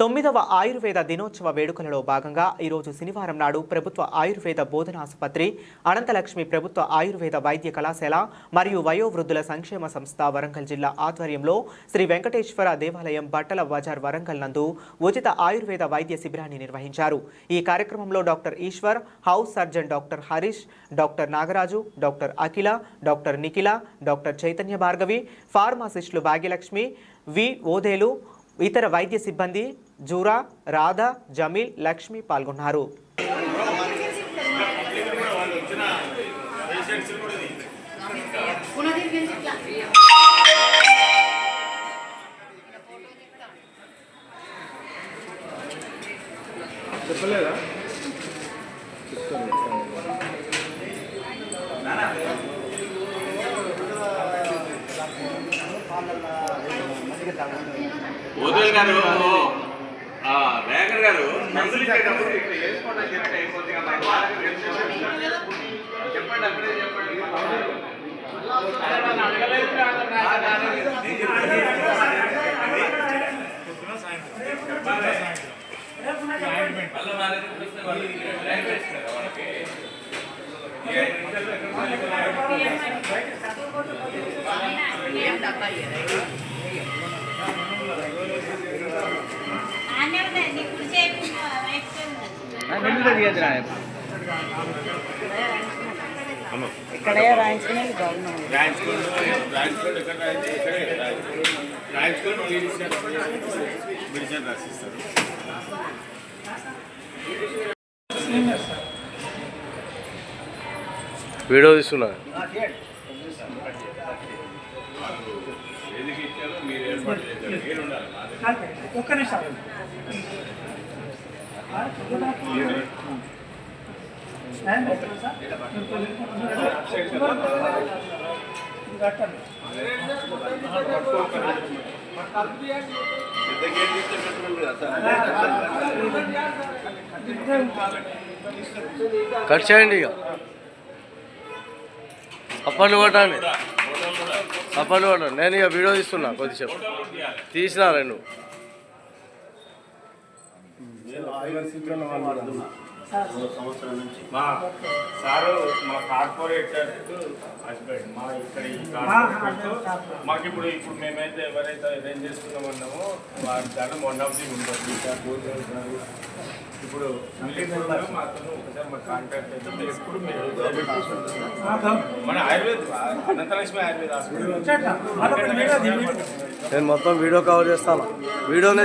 తొమ్మిదవ ఆయుర్వేద దినోత్సవ వేడుకలలో భాగంగా ఈరోజు శనివారం నాడు ప్రభుత్వ ఆయుర్వేద బోధనాసుపత్రి అనంతలక్ష్మి ప్రభుత్వ ఆయుర్వేద వైద్య కళాశాల మరియు వయోవృద్ధుల సంక్షేమ సంస్థ వరంగల్ జిల్లా ఆధ్వర్యంలో శ్రీ వెంకటేశ్వర దేవాలయం బట్టల బజార్ వరంగల్ నందు ఉచిత ఆయుర్వేద వైద్య శిబిరాన్ని నిర్వహించారు. ఈ కార్యక్రమంలో doctor Eshwar house surgeon doctor Harish doctor Nagaraju doctor Akhila doctor Nikhila doctor Chaitanya Bhargavi ఫార్మాసిస్టులు Bhagyalakshmi V Odelu ఇతర వైద్య సిబ్బంది జూరా రాధ జమీల్ లక్ష్మి పాల్గొన్నారు. చెప్పలేదా? ఉదయ్ గారు. ఆ, రేఖర్ గారు మందులు ఇచ్చేటప్పుడు ఇట్లా వేసుకోండి అని చెప్పి అయిపోతుంది. చెప్పండి అప్పుడే చెప్పండి. వాళ్ళకి ఇక్కడే రాయించుకునేది గవర్నమెంట్ ఒక్క నిమిషం. కట్ చేయండి ఇక. అప్పట్లు కొట్టండి అప్పట్లు వాడు నేను ఇక వీడియో తీస్తున్నా కొద్దిసేపు. తీసినా రెండు మా సారు మా కార్పొరేటర్ హస్బెండ్ మా ఇక్కడ ఈ కార్పొరేటర్ మాకు ఇప్పుడు ఇప్పుడు మేమైతే ఎవరైతే అరేంజ్ చేసుకున్నామన్నామో వారి ధనం వన్ ఆఫ్ ది ఉంటుంది. ఇప్పుడు మిలిటరీ మాతో ఒకసారి మా కాంటాక్ట్ అయితే మీరు ఎప్పుడు మీరు మన ఆయుర్వేద అనంతలక్ష్మి ఆయుర్వేద హాస్పిటల్. నేను మొత్తం వీడియో కవర్ చేస్తాను. వీడియోనే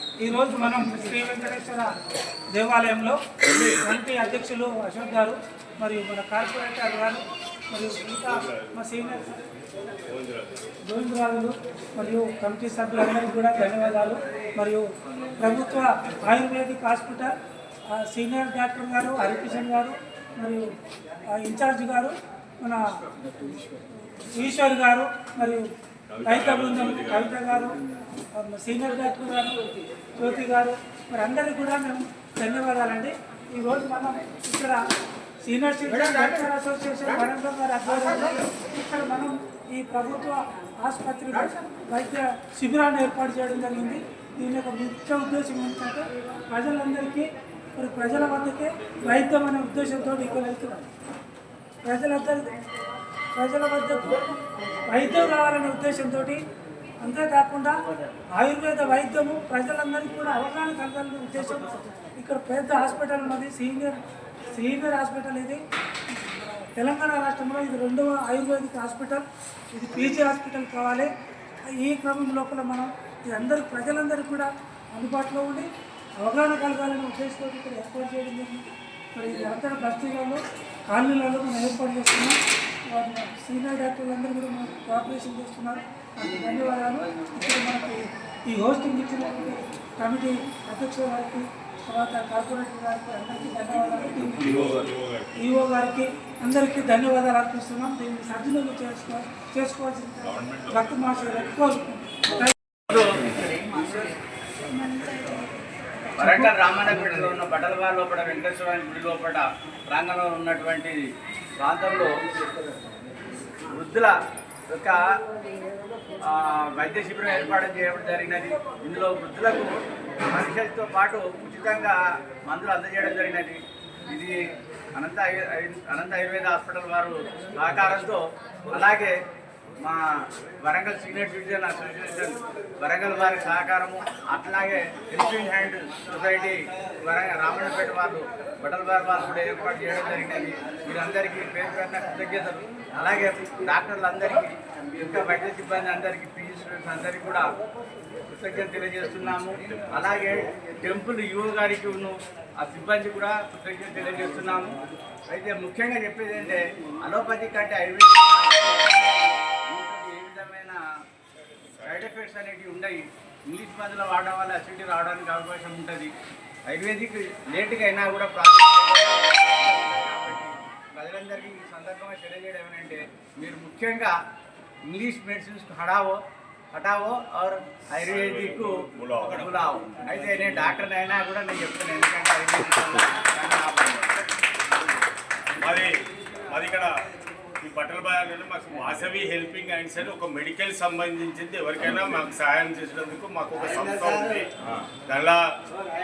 ఈరోజు మనం శ్రీ వెంకటేశ్వర దేవాలయంలో ఎంపీ అధ్యక్షులు అశోక్ గారు మరియు మన కార్పొరేటర్ గారు మరియు ఇంకా మా సీనియర్ గోవిందరాజులు మరియు కమిటీ సభ్యులందరికీ కూడా ధన్యవాదాలు. మరియు ప్రభుత్వ ఆయుర్వేదిక్ హాస్పిటల్ సీనియర్ డాక్టర్ గారు హరికిషన్ గారు మరియు ఇన్ఛార్జ్ గారు మన ఈశ్వర్ గారు మరియు రైత బృందం కవిత గారు సీనియర్ డాక్టర్ గారు జ్యోతి గారు. మరి అందరికీ కూడా మేము ధన్యవాదాలండి. ఈరోజు మనం ఇక్కడ senior citizen doctor association Warangal గారి ఆధ్వర్యంలో ఇక్కడ మనం ఈ ప్రభుత్వ ఆసుపత్రిలో వైద్య శిబిరాన్ని ఏర్పాటు చేయడం జరిగింది. దీని యొక్క ముఖ్య ఉద్దేశం ఏంటంటే ప్రజలందరికీ మరి ప్రజల వద్దకే వైద్యం అనే ఉద్దేశంతో ఇక్కడ వెళ్తున్నారు ప్రజలందరి ప్రజల వద్దకు వైద్యం రావాలనే ఉద్దేశంతో అంతేకాకుండా ఆయుర్వేద వైద్యము ప్రజలందరికీ కూడా అవగాహన కలగాలనే ఉద్దేశం. ఇక్కడ పెద్ద హాస్పిటల్ ఉన్నది సీనియర్ సీనియర్ హాస్పిటల్ ఇది. తెలంగాణ రాష్ట్రంలో ఇది రెండవ ఆయుర్వేదిక్ హాస్పిటల్. ఇది పీజీ హాస్పిటల్ కావాలి. ఈ క్రమం లోపల మనం ఇది అందరూ ప్రజలందరికీ కూడా అందుబాటులో ఉండి అవగాహన కలగాలనే ఉద్దేశంతో ఇక్కడ ఏర్పాటు చేయడం జరిగింది. మరి ఇది బస్తీలలో కాలనీలలో మనం ఏర్పాటు చేస్తున్నాం. వారి సీనియర్ డాక్టర్లందరూ కూడా మనం కోఆపరేషన్ చేస్తున్నారు. ధన్యవాదాలు. ఇక్కడ మనకి ఈ హోస్టింగ్ ఇచ్చినటువంటి కమిటీ అధ్యక్షుల వారికి తర్వాత కార్పొరేటర్ గారికి అందరికీ ధన్యవాదాలు. ఈఓ గారికి అందరికీ ధన్యవాదాలు అర్పిస్తున్నాం. దీన్ని సద్వినియోగం చేసుకో చేసుకోవాల్సిన భక్తి మహాశయులకు వరంగల్ రామాయణపేటలో ఉన్న బట్టలవారి లోపల వెంకటేశ్వర గుడి లోపల ప్రాంగణంలో ఉన్నటువంటి ప్రాంతంలో వృద్ధుల యొక్క వైద్య శిబిరం ఏర్పాటు చేయడం జరిగినది. ఇందులో వృద్ధులకు మనుషులతో పాటు ఉచితంగా మందులు అందజేయడం జరిగినది. ఇది అనంత అనంత ఆయుర్వేద హాస్పిటల్ వారు సహకారంతో అలాగే మా Warangal senior citizen association Warangal వారి సహకారము అట్లాగే helping hand society Warangal Ramanapeta వాళ్ళు బట్టల వారి వారు కూడా ఏర్పాటు చేయడం జరిగింది. వీరందరికీ పేరు పేరున కృతజ్ఞతలు. అలాగే డాక్టర్లందరికీ ఇంకా వైద్య సిబ్బంది అందరికీ పీజీ స్టూడెంట్స్ అందరికీ కూడా కృతజ్ఞత తెలియజేస్తున్నాము. అలాగే టెంపుల్ యువ గారికి ఉన్న ఆ సిబ్బంది కూడా కృతజ్ఞత తెలియజేస్తున్నాము. అయితే ముఖ్యంగా చెప్పేది అంటే అలోపతి కంటే ఆయుర్వేదిక్ సైడ్ ఎఫెక్ట్స్ అనేవి ఉండవు ఇంగ్లీష్ మందులు వాడడం వల్ల అసిడిటీ రావడానికి అవకాశం ఉంటుంది. ఆయుర్వేదిక్ లేట్గా అయినా కూడా ప్రజలందరికీ ఈ సందర్భంగా తెలియజేయడం ఏమంటే మీరు ముఖ్యంగా ఇంగ్లీష్ మెడిసిన్స్ హడావో హటావో ఆర్ ఆయుర్వేదిక్ బులావో అయితే నేను డాక్టర్ అయినా కూడా నేను చెప్తున్నాను ఎందుకంటే ఆయుర్వేదిక్ వల్ల దాన్ని ఆపలేను. మాది మాది ఇక్కడ బాగానే మాకు వాసవి హెల్పింగ్ హ్యాండ్స్ అని ఒక మెడికల్ సంబంధించింది. ఎవరికైనా మాకు సహాయం చేసినందుకు మాకు ఒక సంస్థ ఉంది. దానిలో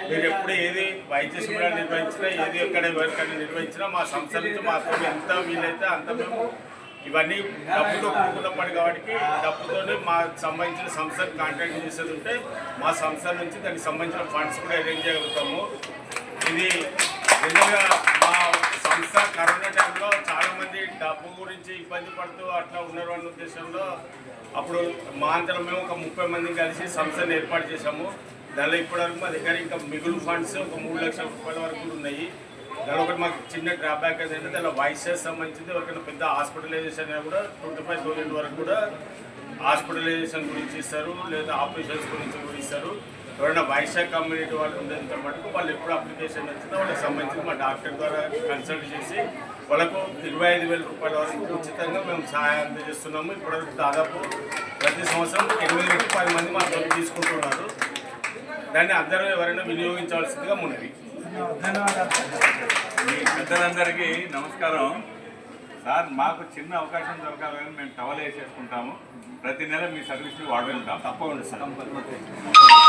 మీరు ఎప్పుడు ఏది వైద్య శిబిరాలు నిర్వహించినా ఏది ఎక్కడ ఎవరికైనా నిర్వహించినా మా సంస్థ నుంచి మాకు ఎంత వీలైతే అంత మేము ఇవన్నీ డబ్బుతో కూడుకున్న పని కాబట్టి డబ్బుతోనే మాకు సంబంధించిన సంస్థను కాంటాక్ట్ చేసేది ఉంటే మా సంస్థ నుంచి దానికి సంబంధించిన ఫండ్స్ కూడా అరేంజ్ చేయగలుగుతాము. ఇది జనరల్గా మా సంస్థ కరోనా టైంలో చాలామంది డబ్బు గురించి ఇబ్బంది పడుతూ అట్లా ఉన్నటువంటి ఉద్దేశంలో అప్పుడు మా అంతరం మేము ఒక ముప్పై మంది కలిసి సంస్థను ఏర్పాటు చేశాము. దానిలో ఇప్పటివరకు మా దగ్గర ఇంకా మిగులు ఫండ్స్ ఒక మూడు లక్షల రూపాయల వరకు కూడా ఉన్నాయి. దానిలో ఒకటి మాకు చిన్న డ్రాబ్యాక్ ఏంటంటే దానిలో వైసెస్ సంబంధించింది ఎవరికైనా పెద్ద హాస్పిటలైజేషన్ అయినా కూడా ట్వంటీ ఫైవ్ థౌసండ్ వరకు కూడా హాస్పిటలైజేషన్ గురించి ఇస్తారు లేదా ఆపరేషన్స్ గురించి కూడా ఇస్తారు. ఎవరైనా వైశాఖ కమ్యూనిటీ వాళ్ళు ఉండేంత మటుకు వాళ్ళు ఎప్పుడు అప్లికేషన్ వచ్చిందో వాళ్ళకి సంబంధించి మా డాక్టర్ ద్వారా కన్సల్ట్ చేసి వాళ్ళకు ఇరవై ఐదు వేల రూపాయల వరకు ఉచితంగా మేము సహాయం అందజేస్తున్నాము. ఇప్పటివరకు దాదాపు ప్రతి సంవత్సరం ఎనిమిది నుంచి పది మంది మా దగ్గర తీసుకుంటున్నారు. దాన్ని అందరూ ఎవరైనా వినియోగించవలసిందిగా ఉన్నది పెద్దలందరికీ నమస్కారం. సార్ మాకు చిన్న అవకాశం దొరకాలని మేము టవల్ వేసేసుకుంటాము. ప్రతి నెల మీ సర్వీస్ని వాడుకుంటాం. తప్పకుండా సార్.